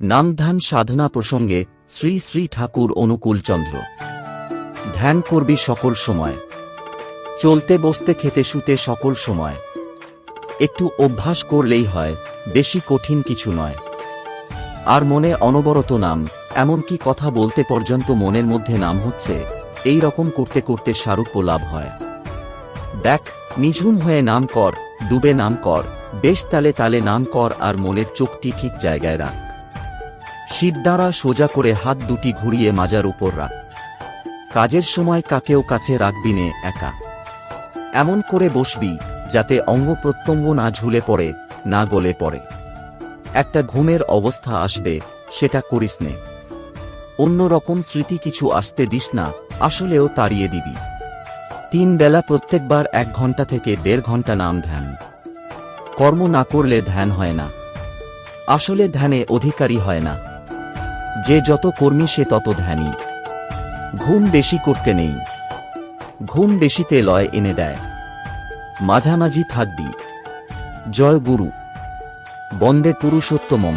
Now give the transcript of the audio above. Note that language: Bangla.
নামধ্যান সাধনা প্রসঙ্গে শ্রী শ্রী ঠাকুর অনুকূলচন্দ্র ধ্যান করবি সকল সময়। চলতে বসতে খেতে শুতে সকল সময়। একটু অভ্যাস করলেই হয়, বেশি কঠিন কিছু নয়। আর মনে অনবরত নাম এমনকি কথা বলতে পর্যন্ত মনের মধ্যে নাম হচ্ছে? এই রকম করতে করতে সারূপ্য লাভ হয়। দেখ, নিঝুম হয়ে নাম কর, ডুবে নাম কর, বেশ তালে তালে নাম কর আর মনের চোখটি ঠিক জায়গায় রাখ। শীত দ্বারা সোজা করে হাত দুটি ঘুরিয়ে মাজার উপর রাখ। কাজের সময় কাকেও কাছে রাখবি নে একা। এমন করে বসবি, যাতে অঙ্গ প্রত্যঙ্গ না ঝুলে পড়ে, না গলে পড়ে। একটা ঘুমের অবস্থা আসবে, সেটা করিস নে। অন্য রকম স্মৃতি কিছু আসতে দিস না, আসলেও তাড়িয়ে দিবি। তিন বেলা প্রত্যেকবার এক ঘণ্টা থেকে দেড় ঘণ্টা নাম ধ্যান। কর্ম না করলে ধ্যান হয় না। আসলে ধ্যানে অধিকারী হয় না। যে যত কর্মী সে তত ধ্যানী। ঘুম বেশি করতে নেই। ঘুম বেশিতে লয় এনে দেয়। মাঝামাঝি থাকবি। জয় গুরু। বন্দে পুরুষোত্তমম।